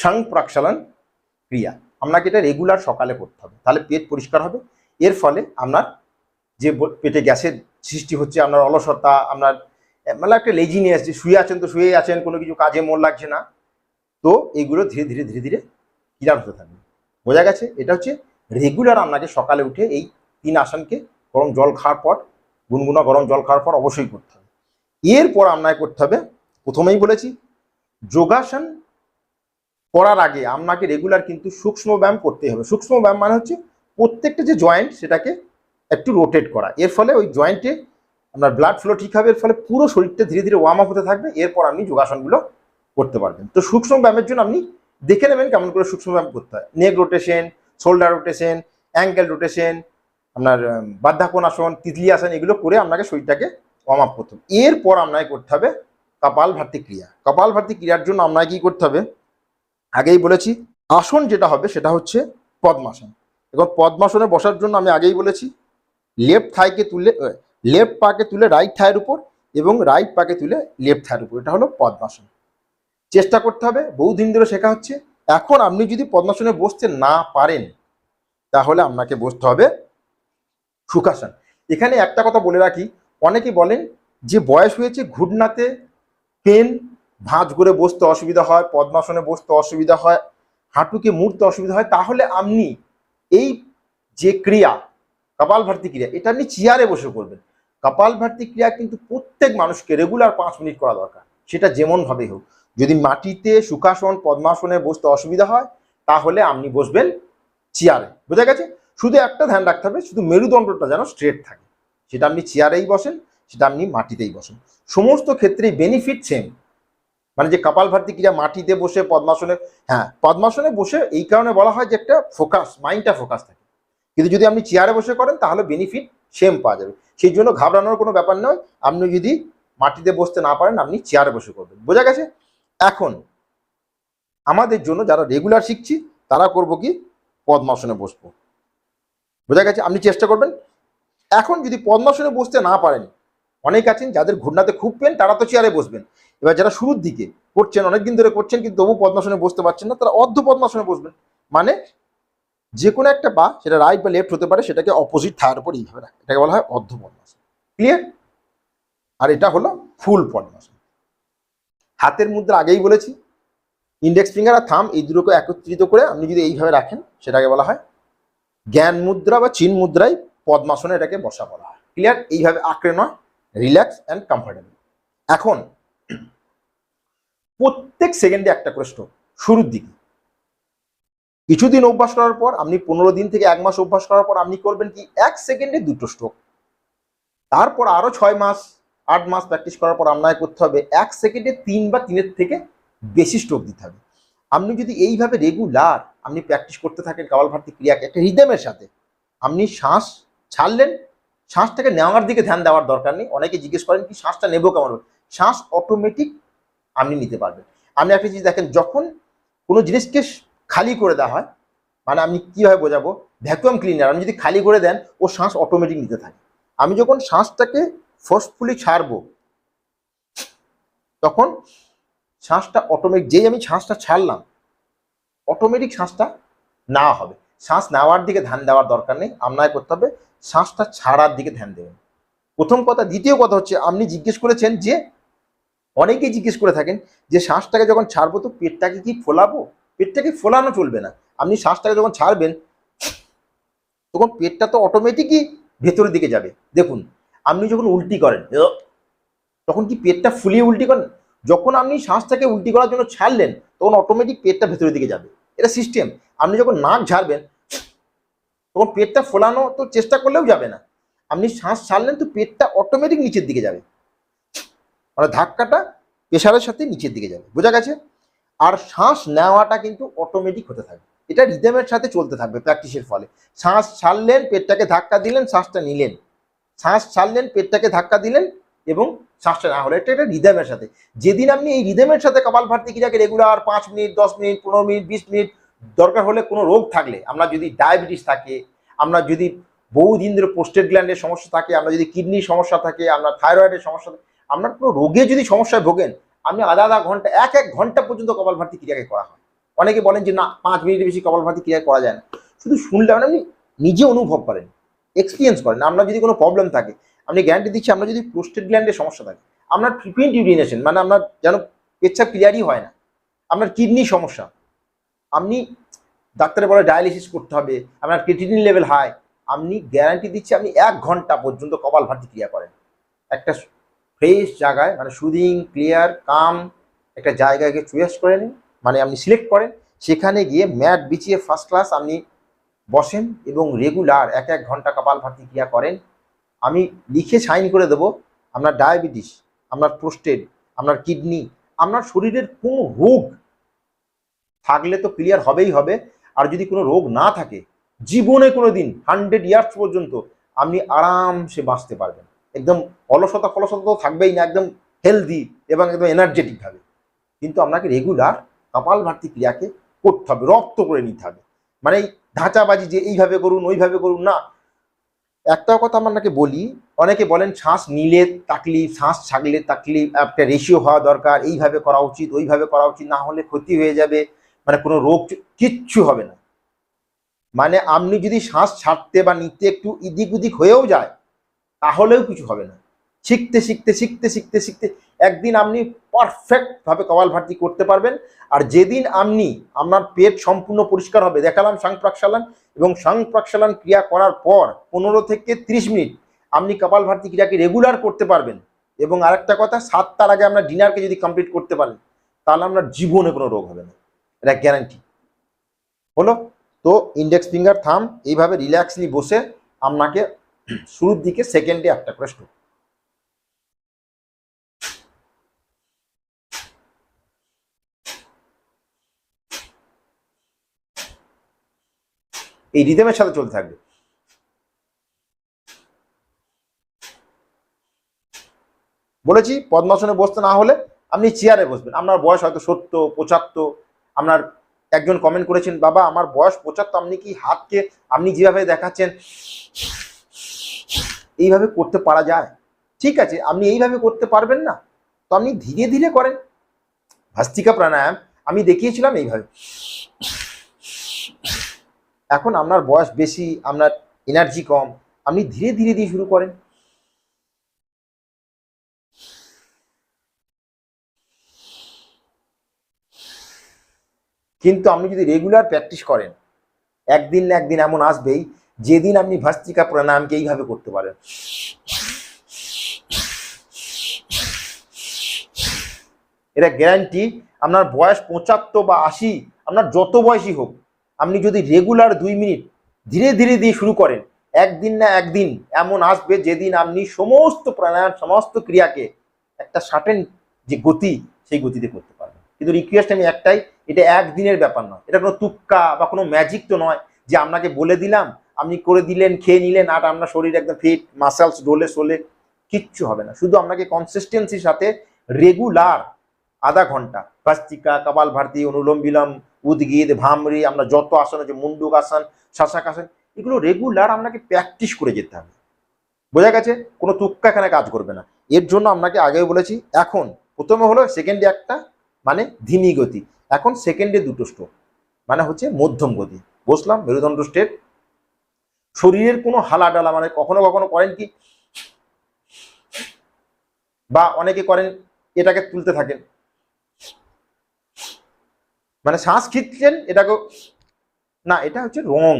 সাং ক্রিয়া। আপনাকে এটা রেগুলার সকালে করতে হবে। তাহলে পেট পরিষ্কার হবে। এর ফলে আপনার যে পেটে গ্যাসের সৃষ্টি হচ্ছে, আপনার অলসতা, আপনার মানে একটা লেজিনেস যে শুয়ে আছেন তো শুয়ে আছেন, কোনো কিছু কাজে মন লাগছে না। তো এইগুলো ধীরে ধীরে ধীরে ধীরে ক্লিয়ার হতে থাকবে। বোঝা গেছে? এটা হচ্ছে রেগুলার আপনাকে সকালে উঠে এই তিন আসনকে, গরম জল খাওয়ার পর, গুনগুনা গরম জল খাওয়ার পর অবশ্যই করতে হবে। এরপর আপনাকে করতে হবে, প্রথমেই বলেছি, যোগাসন করার আগে আপনাকে রেগুলার কিন্তু সূক্ষ্ম ব্যায়াম করতে হবে। সূক্ষ্ম ব্যায়াম মানে হচ্ছে প্রত্যেকটা যে জয়েন্ট সেটাকে একটু রোটেট করা। এর ফলে ওই জয়েন্টে আপনার ব্লাড ফ্লো ঠিক হবে এর ফলে পুরো শরীরটা ধীরে ধীরে ওয়ার্ম আপ হতে থাকবে এরপর আপনি যোগাসনগুলো করতে পারবেন। তো সূক্ষ্ম ব্যায়ামের জন্য আপনি দেখে নেবেন কেমন করে সূক্ষ্ম ব্যায়াম করতে হয়। Neck rotation shoulder rotation ankle rotation আপনার উম, বাধ্যাকোনাসন তিতলি আসন এগুলো করে আপনাকে শরীরটাকে ওয়ার্ম আপ করতে হবে। এরপর আপনাকে করতে হবে কপাল ভারতী ক্রিয়া। কপাল ভারতী ক্রিয়ার জন্য আপনাকে কী করতে হবে? আগেই বলেছি, আসন যেটা হবে সেটা হচ্ছে পদ্মাসন। এখন পদ্মাসনে বসার জন্য আমি আগেই বলেছি লেফট থাইকে তুলে লেফট পাকে তুলে রাইট থায়ের উপর এবং রাইট পাকে তুলে লেফট থায়ের উপর। এটা হলো পদ্মাসন। চেষ্টা করতে হবে, বহুদিন ধরে শেখা হচ্ছে, এখন আপনি যদি পদ্মাসনে বসতে না পারেন, তাহলে আপনাকে বসতে হবে সুখাসন এখানে একটা কথা বলে রাখি, অনেকে বলেন যে বয়স হয়েছে ঘুটনাতে পেন ভাঁজ করে বসতে অসুবিধা হয়, পদ্মাসনে বসতে অসুবিধা হয়, হাঁটুকে মুড়তে অসুবিধা হয়, তাহলে আপনি এই যে ক্রিয়া, কপাল ভারতী ক্রিয়া, এটা আপনি চেয়ারে বসে করবেন। কপাল ভারতী ক্রিয়া কিন্তু প্রত্যেক মানুষকে রেগুলার পাঁচ মিনিট করা দরকার, সেটা যেমন ভাবে হোক। যদি মাটিতে সুখাসন পদ্মাসনে বসতে অসুবিধা হয়, তাহলে আপনি বসবেন চেয়ারে। বোঝা গেছে? শুধু একটা ধ্যান রাখতে হবে, শুধু মেরুদণ্ডটা যেন স্ট্রেট থাকে। সেটা আপনি চেয়ারেই বসেন, সেটা আপনি মাটিতেই বসেন। সমস্ত ক্ষেত্রেই বেনিফিট সেম মানে যে কপাল ভারতী ক্রিয়া মাটিতে বসে পদ্মাসনে হ্যাঁ পদ্মাসনে বসে এই কারণে বলা হয় যে একটা ফোকাস মাইন্ডটা ফোকাস থাকে। কিন্তু যদি আপনি চেয়ারে বসে করেন, তাহলে বেনিফিট সেম পাওয়া যাবে। সেই জন্য ঘাবড়ানোর কোনো ব্যাপার নয়। আপনি যদি মাটিতে বসতে না পারেন, আপনি চেয়ারে বসে করবেন। বোঝা গেছে? এখন, আমাদের জন্য যারা রেগুলার শিখছি, তারা করব কি? পদ্মাসনে বসবো। বোঝা গেছে? আপনি চেষ্টা করবেন। এখন যদি পদ্মাসনে বসতে না পারেন অনেক আছেন, যাদের ঘূর্ণাতে খুব পেন তারা তো চেয়ারে বসবেন। এবার যারা শুরুর দিকে করছেন অনেকদিন ধরে করছেন, কিন্তু তবু পদ্মাসনে বসতে পারছেন না, তারা অর্ধ পদ্মাসনে বসবেন। মানে যে কোনো একটা পা, সেটা রাইট বা লেফট হতে পারে, সেটাকে অপোজিট থায়ার উপর এইভাবে রাখে। এটাকে বলা হয় অর্ধ পদ্মাসন। ক্লিয়ার আর এটা হলো ফুল পদ্মাসন। হাতের মুদ্রা আগেই বলেছি। ইন্ডেক্স ফিঙ্গার আর থাম এই দুটোকে একত্রিত করে আপনি যদি এইভাবে রাখেন, সেটাকে বলা হয় জ্ঞান মুদ্রা বা চিন মুদ্রায় পদ্মাসনে এটাকে বসা বলা হয়। ক্লিয়ার এইভাবে আঁকড়ে নয়। Relax and comfortable. এখন, প্রত্যেক সেকেন্ডে একটা করে স্ট্রোক, শুরুর দিকে। কিছুদিন অভ্যাস করার পর আপনি পনেরো দিন থেকে এক মাস অভ্যাস করার পর আপনি করবেন কি, এক সেকেন্ডে দুটো স্ট্রোক। তারপর আরও ছয় মাস, আট মাস প্র্যাকটিস করার পর আপনাকে করতে হবে, এক সেকেন্ডে তিন বা তিনের থেকে বেশি স্ট্রোক দিতে হবে। আপনি যদি এইভাবে রেগুলার আপনি প্র্যাকটিস করতে থাকেন কাবাল ভারতী ক্রিয়াকে, একটা রিদমের সাথে, আপনি শ্বাস ছাড়লেন শ্বাসটাকে নেওয়ার দিকে ধ্যান দেওয়ার দরকার নেই। অনেকে জিজ্ঞেস করেন কি শ্বাসটা নেব কেমন? শ্বাস অটোমেটিক আপনি নিতে পারবেন। আপনি একটা জিনিস দেখেন, যখন কোনো জিনিসকে খালি করে দেওয়া হয় মানে আমি কীভাবে বোঝাবো? ভ্যাকুয়াম ক্লিনার আপনি যদি খালি করে দেন, ও শ্বাস অটোমেটিক নিতে থাকে। আমি যখন শ্বাসটাকে ফোর্সফুলি ছাড়বো, তখন শ্বাসটা অটোমেটিক যেই আমি শ্বাসটা ছাড়লাম অটোমেটিক শ্বাসটা না হবে। শ্বাস নেওয়ার দিকে ধ্যান দেওয়ার দরকার নেই। আপনাকে করতে হবে শ্বাসটা ছাড়ার দিকে ধ্যান দেবেন। প্রথম কথা, দ্বিতীয় কথা হচ্ছে, আপনি জিজ্ঞেস করেছেন যে, অনেকেই জিজ্ঞেস করে থাকেন যে শ্বাসটাকে যখন ছাড়বো তো পেটটাকে কি ফোলাবো? পেটটাকে ফোলানো চলবে না। আপনি শ্বাসটাকে যখন ছাড়বেন, তখন পেটটা তো অটোমেটিকই ভেতরের দিকে যাবে। দেখুন, আপনি যখন উল্টি করেন তখন কি পেটটা ফুলিয়ে উল্টি করেন? যখন আপনি শ্বাসটাকে উল্টি করার জন্য ছাড়লেন, তখন অটোমেটিক পেটটা ভেতরের দিকে যাবে। এটা সিস্টেম আপনি যখন নাক ঝাড়বেন তখন পেটটা ফোলানো তো চেষ্টা করলেও যাবে না। আপনি শ্বাস ছাড়লেন তো পেটটা অটোমেটিক নিচের দিকে যাবে। মানে ধাক্কাটা প্রেশারের সাথে নিচের দিকে যাবে। বোঝা গেছে? আর শ্বাস নেওয়াটা কিন্তু অটোমেটিক হতে থাকবে। এটা রিদমের সাথে চলতে থাকবে প্র্যাকটিসের ফলে। শ্বাস ছাড়লেন, পেটটাকে ধাক্কা দিলেন, শ্বাসটা নিলেন। শ্বাস ছাড়লেন, পেটটাকে ধাক্কা দিলেন এবং শ্বাসটা না হলে এটা একটা রিদমের সাথে। যেদিন আপনি এই রিদমের সাথে কপাল ভারতী ক্রিয়াকে রেগুলার পাঁচ মিনিট, দশ মিনিট, পনেরো মিনিট, বিশ মিনিট দরকার হলে কোনো রোগ থাকলে, আমরা যদি ডায়াবেটিস থাকে, আমরা যদি বহুদিন ধরে পোস্টেড গ্ল্যান্ডের সমস্যা থাকে, আমরা যদি কিডনির সমস্যা থাকে, আমরা থাইরয়েডের সমস্যা থাকে আপনার কোনো রোগে যদি সমস্যায় ভোগেন, আপনি আধা আধা ঘণ্টা, এক এক ঘণ্টা পর্যন্ত কপাল ভারতী ক্রিয়াকে করা হয়। অনেকে বলেন যে না, পাঁচ মিনিটের বেশি কপালভাতি ক্রিয়া করা যায় না। শুধু শুনলে মানে আপনি নিজে অনুভব করেন এক্সপিরিয়েন্স করেন। আপনার যদি কোনো প্রবলেম থাকে, আপনি গ্যারান্টি দিচ্ছি আপনার যদি প্রোস্টেট গ্ল্যান্ডের সমস্যা থাকে, আপনার ফ্রিকুয়েন্ট ইউরিনেশন মানে আপনার যেন পেচ্ছাপ ক্লিয়ারই হয় না, আপনার কিডনি সমস্যা আপনি ডাক্তারে বলে ডায়ালিসিস করতে হবে, আপনার ক্রিটিনিন লেভেল হাই আপনি গ্যারান্টি দিচ্ছি আপনি এক ঘণ্টা পর্যন্ত কপাল ভাতি ক্রিয়া করেন। একটা ফ্রেশ জায়গায় মানে সুদিং ক্লিয়ার কাম একটা জায়গাকে চয়েস করে নিন মানে আপনি সিলেক্ট করেন, সেখানে গিয়ে ম্যাট বিছিয়ে ফার্স্ট ক্লাস আপনি বসেন এবং রেগুলার এক এক ঘণ্টা কপাল ভাতি ক্রিয়া করেন। আমি লিখে সাইন করে দেবো, আপনার ডায়াবেটিস আপনার প্রোস্টেট আপনার কিডনি আপনার শরীরের কোনো রোগ থাকলে তো ক্লিয়ার হবেই হবে। আর যদি কোনো রোগ না থাকে, জীবনে কোনো দিন হান্ড্রেড ইয়ার্স পর্যন্ত আপনি আরামসে বাঁচতে পারবেন। একদম অলসতা ফলসতা তো থাকবেই না, একদম হেলদি এবং একদম এনার্জেটিক ভাবে। কিন্তু আপনাকে রেগুলার কপাল ভাতি ক্রিয়াকে করতে হবে, রক্ত করে নিতে হবে। মানে ধাঁচাবাজি যে এইভাবে করুন, ওইভাবে করুন, না। একটা কথা আপনাকে বলি, অনেকে বলেন শ্বাস নিলে তাকলিফ, শ্বাস ছাগলে তাকলিফ, একটা রেশিও হওয়া দরকার, এইভাবে করা উচিত, ওইভাবে করা উচিত, না হলে ক্ষতি হয়ে যাবে। মানে কোনো রোগ কিচ্ছু হবে না। মানে আপনি যদি শ্বাস ছাড়তে বা নিতে একটু ইদিক উদিক হয়েও যায়, তাহলেও কিছু হবে না। শিখতে শিখতে শিখতে শিখতে শিখতে একদিন আপনি পারফেক্ট ভাবে কপাল ভাতি করতে পারবেন। আর যেদিন আপনি আপনার পেট সম্পূর্ণ পরিষ্কার হবে, দেখালাম সাং প্রাক্ষালন এবং সাং প্রাক্ষালন ক্রিয়া করার পর পনেরো থেকে ত্রিশ মিনিট আপনি কপাল ভাতি ক্রিয়াকে রেগুলার করতে পারবেন। এবং আরেকটা কথা, সাতটার আগে আপনার ডিনারকে যদি কমপ্লিট করতে পারেন, তাহলে আপনার জীবনে কোনো রোগ হবে না। এটা গ্যারান্টি হলো? তো ইন্ডেক্স ফিঙ্গার থাম এইভাবে রিল্যাক্সলি বসে আপনাকে শুরুর দিকে সেকেন্ডে একটা করে স্ট্রোক এই রিদমের সাথে চলতে থাকবে। বলেছি, পদ্মাসনে বসতে না হলে আপনি চেয়ারে বসবেন। আপনার বয়স হয়তো সত্তর, পঁচাত্তর আপনার একজন কমেন্ট করেছেন, বাবা, আমার বয়স পঁচাত্তর, আপনি কি হাতকে, আপনি যেভাবে দেখাচ্ছেন, এইভাবে করতে পারা যায়? ঠিক আছে, আপনি এইভাবে করতে পারবেন না। তো আপনি ধীরে ধীরে করেন। ভাস্তিকা প্রাণায়াম, আমি দেখিয়েছিলাম এইভাবে। এখন আপনার বয়স বেশি, আপনার এনার্জি কম, আপনি ধীরে ধীরে দিয়ে শুরু করেন। কিন্তু আপনি যদি রেগুলার প্র্যাকটিস করেন, একদিন না একদিন এমন আসবেই, যেদিন আপনি ভাস্তিকা প্রাণায়ামকে এইভাবে করতে পারেন। এটা গ্যারান্টি আপনার বয়স পঁচাত্তর বা আশি, আপনার যত বয়সী হোক, আপনি যদি রেগুলার দুই মিনিট ধীরে ধীরে দিয়ে শুরু করেন, একদিন না একদিন এমন আসবে যেদিন আপনি সমস্ত প্রাণায়াম, সমস্ত ক্রিয়াকে একটা সার্টেন যে গতি, সেই গতিতে করতে কিন্তু রিকোয়েস্ট আমি একটাই, এটা একদিনের ব্যাপার নয়। এটা কোনো তুক্কা বা কোনো ম্যাজিক তো নয় যে আপনাকে বলে দিলাম, আপনি করে দিলেন, খেয়ে নিলেন, আর আপনার শরীর একদম ফিট মাসেলস ডোলে সোলে, কিচ্ছু হবে না। শুধু আপনাকে কনসিস্টেন্সির সাথে রেগুলার আধা ঘণ্টা ভাস্তিকা কপাল ভারতী, অনুলোম বিলম, উদ্গীত, ভামরি, আমরা যত আসন আছে, মুন্ডুক আসন, শাসাক আসন, এগুলো রেগুলার আপনাকে প্র্যাকটিস করে যেতে হবে। বোঝা গেছে? কোনো তুক্কা এখানে কাজ করবে না। এর জন্য আপনাকে আগেও বলেছি, এখন প্রথমে হলো সেকেন্ডে একটা মানে ধিমি গতি। এখন সেকেন্ডে দুটো স্ট্রোক মানে হচ্ছে মধ্যম গতি। বসলাম, মেরুদণ্ড স্টেট শরীরের কোনো হালাডালা মানে কখনো কখনো করেন কি? বা অনেকে করেন, এটাকে তুলতে থাকেন। মানে শ্বাস খিচ্ছেন এটাকে না, এটা হচ্ছে রং।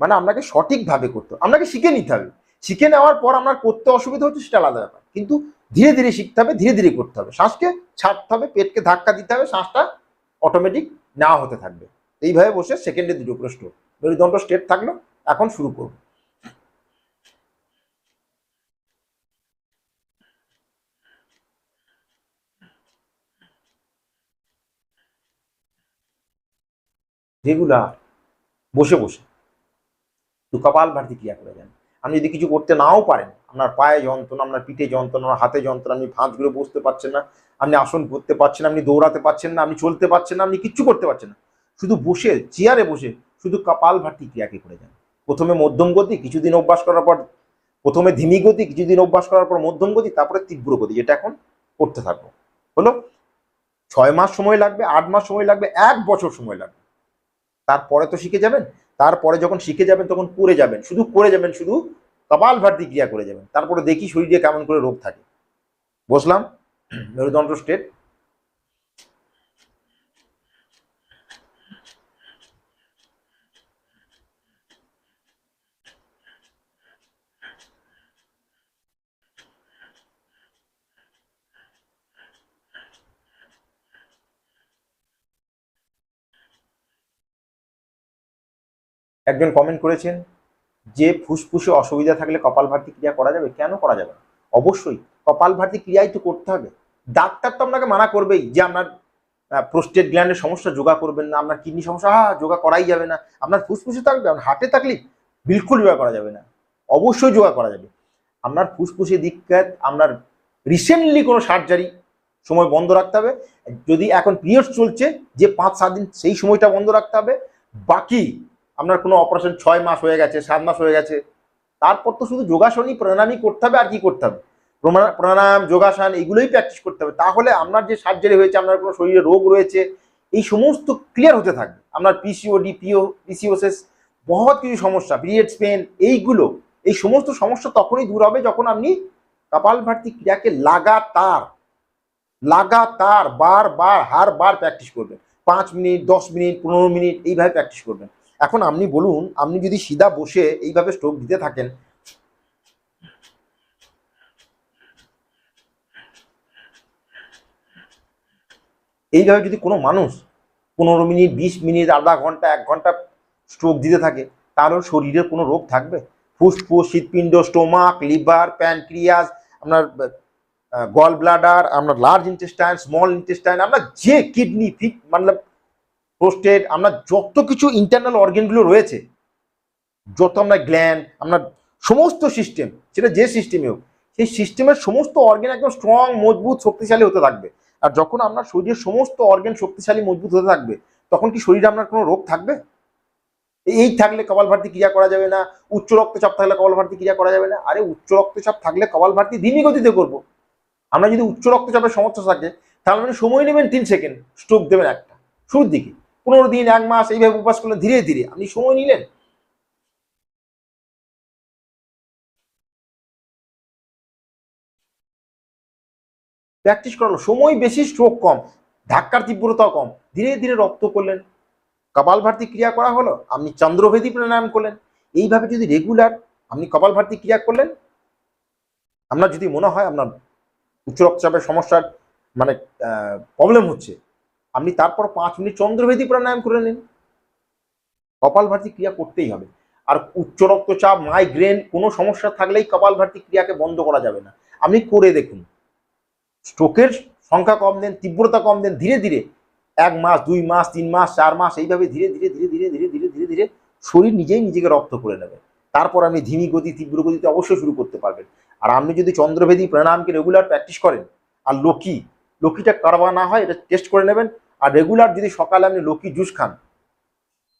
মানে আপনাকে সঠিকভাবে করতে। আপনাকে শিখে নিতে হবে। শিখে নেওয়ার পর আপনার করতে অসুবিধা হচ্ছে, সেটা আলাদা ব্যাপার। কিন্তু ধীরে ধীরে শিখতে হবে, ধীরে ধীরে করতে হবে। শ্বাসকে ছাড়তে হবে, পেটকে ধাক্কা দিতে হবে, শ্বাসটা অটোমেটিক নেওয়া হতে থাকবে। এইভাবে বসে সেকেন্ডে দুটো প্রশ্ন। মেরুদণ্ড স্টেট থাকল, এখন শুরু করব। রেগুলার বসে বসে তো কপাল ভারতী ক্রিয়া করে যান আপনি যদি কিছু করতে নাও পারেন, আপনার পায়ে যন্ত্রণা, আপনার পিঠে যন্ত্রণা, আপনার হাতে যন্ত্রণা, আপনি ভাঁজ করে বসতে পারছেন না, আপনি আসন করতে পারছেন আপনি দৌড়াতে পারছেন না, আপনি চলতে পারছেন না, আপনি কিচ্ছু করতে পারছেন না। শুধু বসে, চেয়ারে বসে, শুধু কপাল ভারতী ক্রিয়াকে করে যান। প্রথমে মধ্যম গতি, কিছুদিন অভ্যাস করার পর, প্রথমে ধিমি গতি, কিছুদিন অভ্যাস করার পর মধ্যম গতি, তারপরে তীব্র গতি, যেটা এখন করতে থাকব। হলো, ছয় মাস সময় লাগবে, আট মাস সময় লাগবে, এক বছর সময় লাগবে। তারপরে তো শিখে যাবেন তারপরে যখন শিখে যাবেন, তখন করে যাবেন। শুধু করে যাবেন, শুধু কপাল ভারতী ক্রিয়া করে যাবেন। তারপরে দেখি শরীরে কেমন করে রোগ থাকে। বসলাম, মেরুদণ্ড স্ট্রেট একজন কমেন্ট করেছেন, যে ফুসফুসে অসুবিধা থাকলে কপাল ভারতী ক্রিয়া করা যাবে? কেন করা যাবে অবশ্যই কপাল ভারতী ক্রিয়াই তো করতে হবে। ডাক্তার তো আপনাকে মানা করবেই যে আপনার প্রোস্টেট গ্ল্যান্ডের সমস্যা যোগা করবেন না, আপনার কিডনি সমস্যা হ্যাঁ যোগা করাই যাবে না। আপনার ফুসফুসে থাকবে, আপনার হার্টে থাকলে বিলকুল যোগা করা যাবে না। অবশ্যই যোগা করা যাবে। আপনার ফুসফুসে দিক্কাত, আপনার রিসেন্টলি কোনো সার্জারি সময় বন্ধ রাখতে হবে। যদি এখন পিরিয়ড চলছে, যে পাঁচ সাত দিন সেই সময়টা বন্ধ রাখতে হবে। বাকি আপনার কোনো অপারেশন ছয় মাস হয়ে গেছে, সাত মাস হয়ে গেছে। তারপর তো শুধু যোগাসনই প্রাণায়ামই করতে হবে আর কি করতে হবে? প্রাণায়াম যোগাসন, এগুলোই প্র্যাকটিস করতে হবে। তাহলে আপনার যে সার্জারি হয়েছে, আপনার কোনো শরীরে রোগ রয়েছে, এই সমস্ত ক্লিয়ার হতে থাকবে। আপনার পিসিওডি পিও পিসিওসিস বহুত কিছু সমস্যা পিরিয়ডস পেন এইগুলো, এই সমস্ত সমস্যা তখনই দূর হবে যখন আপনি কপাল কপালভারতী ক্রিয়াকে লাগাতার লাগাতার বার বার হার বার প্র্যাকটিস করবেন। পাঁচ মিনিট, দশ মিনিট, পনেরো মিনিট, এইভাবে প্র্যাকটিস করবেন। এখন আপনি বলুন, আপনি যদি সিধা বসে এইভাবে স্ট্রোক দিতে থাকেন। এইভাবে যদি কোনো মানুষ পনেরো মিনিট, বিশ মিনিট, আধা ঘণ্টা, এক ঘণ্টা স্ট্রোক দিতে থাকে, তারও শরীরের কোনো রোগ থাকবে? ফুসফুস শীতপিণ্ড স্টোমাক লিভার প্যানক্রিয়াস আপনার গল ব্লাডার আপনার লার্জ ইন্টেস্টাইন স্মল ইন্টেস্টাইন আপনার যে কিডনি ফিট মানে প্রোস্টেট আপনার যত কিছু ইন্টারনাল অর্গেনগুলো রয়েছে, যত আপনার গ্ল্যান্ড আপনার সমস্ত সিস্টেম সেটা যে সিস্টেমে হোক, সেই সিস্টেমের সমস্ত অর্গেন একদম স্ট্রং মজবুত, শক্তিশালী হতে থাকবে। আর যখন আপনার শরীরের সমস্ত অর্গেন শক্তিশালী, মজবুত হতে থাকবে, তখন কি শরীরে আপনার কোনো রোগ থাকবে? এই থাকলে কপাল কপালভারতী ক্রিয়া করা যাবে না, উচ্চ রক্তচাপ থাকলে কপাল কপালভারতী ক্রিয়া করা যাবে না, আরে উচ্চ রক্তচাপ থাকলে কপাল কপালভারতী ধীমি গতিতে করব। আমরা যদি উচ্চ রক্তচাপের সমস্যা থাকে, তাহলে সময় নেবেন তিন সেকেন্ড স্ট্রোক দেবেন একটা, শুরুর দিকে। পনেরো দিন, এক মাস, এইভাবে উপাস করলেন ধীরে ধীরে। আপনি সময় নিলেন? প্র্যাকটিস করালো। সময় বেশি স্ট্রোক কম। ধাক্কার তীব্রতাও কম। ধীরে ধীরে রক্ত করলেন। কপাল কপালভারতী ক্রিয়া করা হলো। আপনি চন্দ্রভেদী প্রাণায়াম করলেন। এইভাবে যদি রেগুলার আপনি কপাল কপালভারতী ক্রিয়া করলেন, আপনার যদি মনে হয় আপনার উচ্চ রক্তচাপের সমস্যার মানে প্রবলেম হচ্ছে আপনি তারপর পাঁচ মিনিট চন্দ্রভেদী প্রাণায়াম করে নিন। কপালভারতী ক্রিয়া করতেই হবে। আর উচ্চ রক্তচাপ মাইগ্রেন কোনো সমস্যা থাকলেই কপালভারতী ক্রিয়াকে বন্ধ করা যাবে না। আপনি করে দেখুন। স্ট্রোকের সংখ্যা কম দেন, তীব্রতা কম দেন, ধীরে ধীরে এক মাস, দুই মাস, তিন মাস, চার মাস, এইভাবে ধীরে ধীরে ধীরে ধীরে ধীরে ধীরে ধীরে ধীরে শরীর নিজেই নিজেকে রক্ত করে নেবে। তারপর আপনি ধীমি গতি, তীব্র গতিতে অবশ্যই শুরু করতে পারবেন। আর আপনি যদি চন্দ্রভেদী প্রাণায়ামকে রেগুলার প্র্যাকটিস করেন, আর লকি, লকিটা কারবা না হয়, এটা টেস্ট করে নেবেন। আর রেগুলার যদি সকালে আপনি লকি জুস খান,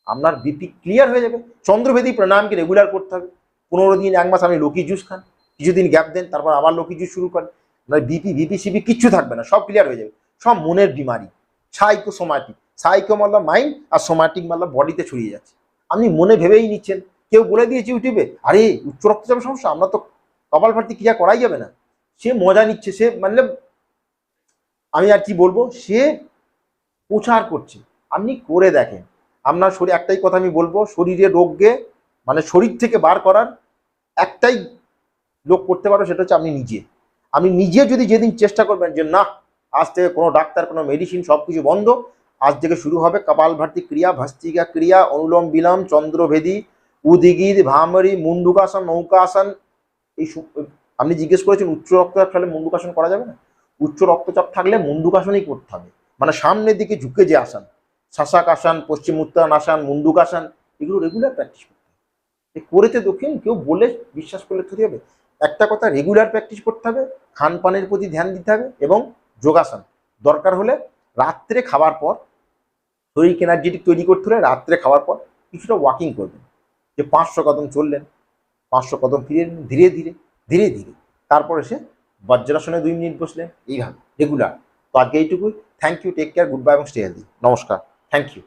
আপনার বিপি ক্লিয়ার হয়ে যাবে। চন্দ্রভেদী প্রাণায়ামকে রেগুলার করতে হবে। পনেরো দিন, এক মাস আপনি লকি জুস খান। কিছুদিন গ্যাপ দেন, তারপর আবার লকি জুস শুরু করেন। আপনার বিপি বিপি সিপি কিচ্ছু থাকবে না, সব ক্লিয়ার হয়ে যাবে। সব মনের বিমারি। সাইকো সোমাটিক সাইকো মাল্লা মাইন্ড আর সোমাটিক মাল্লা বডিতে ছড়িয়ে যাচ্ছে। আপনি মনে ভেবেই নিচ্ছেন। কেউ বলে দিয়েছে ইউটিউবে আরে, উচ্চ রক্তচাপের সমস্যা, আমরা তো কপাল ভারতী ক্রিয়া করাই যাবে না। সে মজা নিচ্ছে, সে মানে আমি আর কি বলব, সে প্রচার করছে। আপনি করে দেখেন। আপনার শরীর, একটাই কথা আমি বলব, শরীরে রোগকে মানে শরীর থেকে বার করার একটাই লোক করতে পারো সেটা হচ্ছে আপনি নিজে। আপনি নিজে যদি যেদিন চেষ্টা করবেন যে না আজ থেকে কোনো ডাক্তার, কোনো মেডিসিন সব কিছু বন্ধ, আজ থেকে শুরু হবে কপালভারতী ক্রিয়া, ভস্তিকা ক্রিয়া, অনুলোম বিলোম, চন্দ্রভেদী, উদিগির, ভামরি, মুন্ডুকাসন, নৌকাসন। এই আপনি জিজ্ঞেস করেছেন, উচ্চ রক্তচাপ থাকলে মুন্ডুকাসন করা যাবে না? উচ্চ রক্তচাপ থাকলে মুন্ডুকাসনই করতে হবে। মানে সামনের দিকে ঝুঁকে যে আসন, শাসাক আসন, পশ্চিম উত্তরায়ণ আসন মুন্ডুকাসন এগুলো রেগুলার প্র্যাকটিস করতে হবে। করেতে দক্ষিণ কেউ বলে বিশ্বাস করলে থরি হবে। একটা কথা রেগুলার প্র্যাকটিস করতে হবে, খান পানের প্রতি ধ্যান দিতে হবে এবং যোগাসন। দরকার হলে রাত্রে খাওয়ার পর, শরীরকে এনার্জেটিক তৈরি করতে হলে রাত্রে খাওয়ার পর কিছুটা ওয়াকিং করবেন। যে পাঁচশো কদম চললেন, পাঁচশো কদম ফিরে ধীরে ধীরে ধীরে ধীরে। তারপর এসে বজ্রাসনে দুই মিনিট বসলেন, এইভাবে রেগুলার তো আজকে এইটুকুই। Thank you take care goodbye এবং স্টে হেলদি নমস্কার থ্যাংক ইউ